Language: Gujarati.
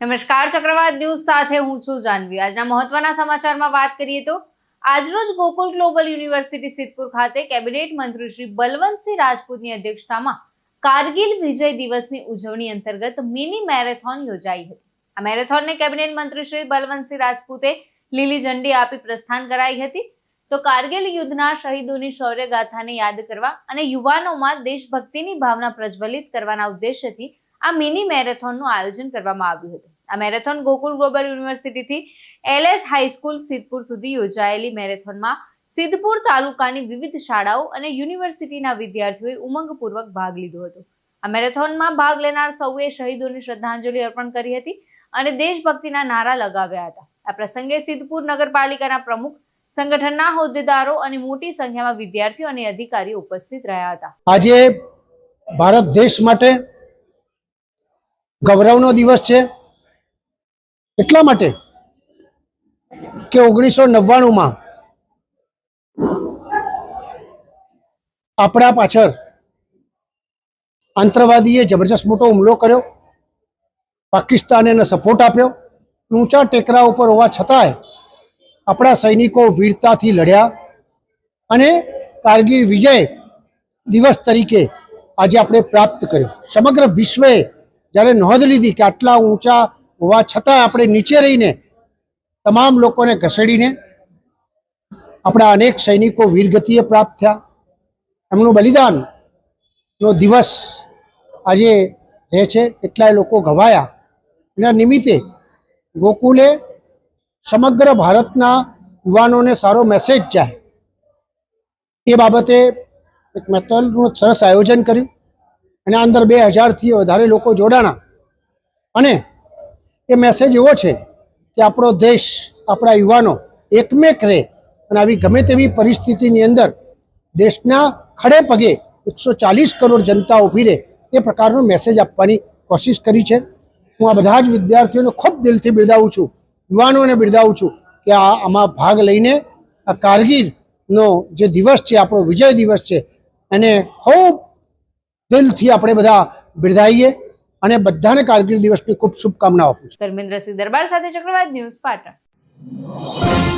નમસ્કાર, ચક્રવાત ન્યૂઝ સાથે હું છું જાનવી. આજના મહત્વના સમાચારમાં વાત કરીએ તો, આજરોજ ગોકુલ ગ્લોબલ યુનિવર્સિટી સિદ્ધપુર ખાતે કેબિનેટ મંત્રી શ્રી બલવંતસિંહ રાજપૂતની અધ્યક્ષતામાં કારગિલ વિજય દિવસની ઉજવણી અંતર્ગત મિની મેરેથોન યોજાઈ હતી. આ મેરેથોનને કેબિનેટ મંત્રી શ્રી બલવંતસિંહ રાજપૂતે લીલી ઝંડી આપી પ્રસ્થાન કરાઈ હતી. તો કારગિલ યુદ્ધના શહીદોની શૌર્યગાથાને યાદ કરવા અને યુવાનોમાં દેશભક્તિની ભાવના પ્રજ્વલિત કરવાના ઉદ્દેશ્યથી આ મિની મેરેથોનનું આયોજન કરવામાં આવ્યું હતું. આ મેરેથોન ગોકુલ ગ્લોબલ યુનિવર્સિટીથી એલએસ હાઈસ્કૂલ સિદ્ધપુર સુધી યોજાયેલી મેરેથોનમાં સિદ્ધપુર તાલુકાની વિવિધ શાળાઓ અને યુનિવર્સિટીના વિદ્યાર્થીઓએ ઉમંગપૂર્વક ભાગ લીધો હતો. આ મેરેથોનમાં ભાગ લેનાર સૌએ શહીદોને શ્રદ્ધાંજલિ અર્પણ કરી હતી અને દેશભક્તિના નારા લગાવ્યા હતા. આ પ્રસંગે સિદ્ધપુર નગરપાલિકાના પ્રમુખ, સંગઠનના હોદ્દેદારો અને મોટી સંખ્યામાં વિદ્યાર્થીઓ અને અધિકારીઓ ઉપસ્થિત રહ્યા હતા. આજે ભારત દેશ માટે ગૌરવનો દિવસ છે. એટલા માટે કે ઓગણીસો નવ્વાણુંમાં આપણા પાછળ આંતરવાદીએ જબરજસ્ત મોટો હુમલો કર્યો. પાકિસ્તાને એને સપોર્ટ આપ્યો. ઊંચા ટેકરા ઉપર હોવા છતાંય આપણા સૈનિકો વીરતાથી લડ્યા અને કારગીર વિજય દિવસ તરીકે આજે આપણે પ્રાપ્ત કર્યો. સમગ્ર વિશ્વએ જ્યારે નોંધ લીધી કે આટલા ઊંચા હોવા છતાં આપણે નીચે રહીને તમામ લોકોને ઘસેડીને આપણા અનેક સૈનિકો વીરગતિએ પ્રાપ્ત થયા. એમનું બલિદાનનો દિવસ આજે રહે છે. કેટલાય લોકો ઘવાયા. એના નિમિત્તે ગોકુલે સમગ્ર ભારતના યુવાનોને સારો મેસેજ જાય એ બાબતે એક મેથલનું સરસ આયોજન કર્યું. એના અંદર બે હજારથી વધારે લોકો જોડાણા. અને એ મેસેજ એવો છે કે આપણો દેશ, આપણા યુવાનો એકમેક રહે અને આવી ગમે તેવી પરિસ્થિતિની અંદર દેશના ખડે પગે એકસો ચાલીસ કરોડ જનતા ઊભી રહે એ પ્રકારનો મેસેજ આપવાની કોશિશ કરી છે. હું આ બધા જ વિદ્યાર્થીઓને ખૂબ દિલથી બિરદાવું છું, યુવાનોને બિરદાવું છું કે આ આમાં ભાગ લઈને આ કારગીરનો જે દિવસ છે, આપણો વિજય દિવસ છે, એને ખૂબ દિલથી આપણે બધા બિરદાવીએ અને બધાને કારગીલ દિવસની ખૂબ શુભકામનાઓ આપું છું. ધર્મેન્દ્રસિંહ દરબાર સાથે ચક્રવાત ન્યૂઝ પાટણ.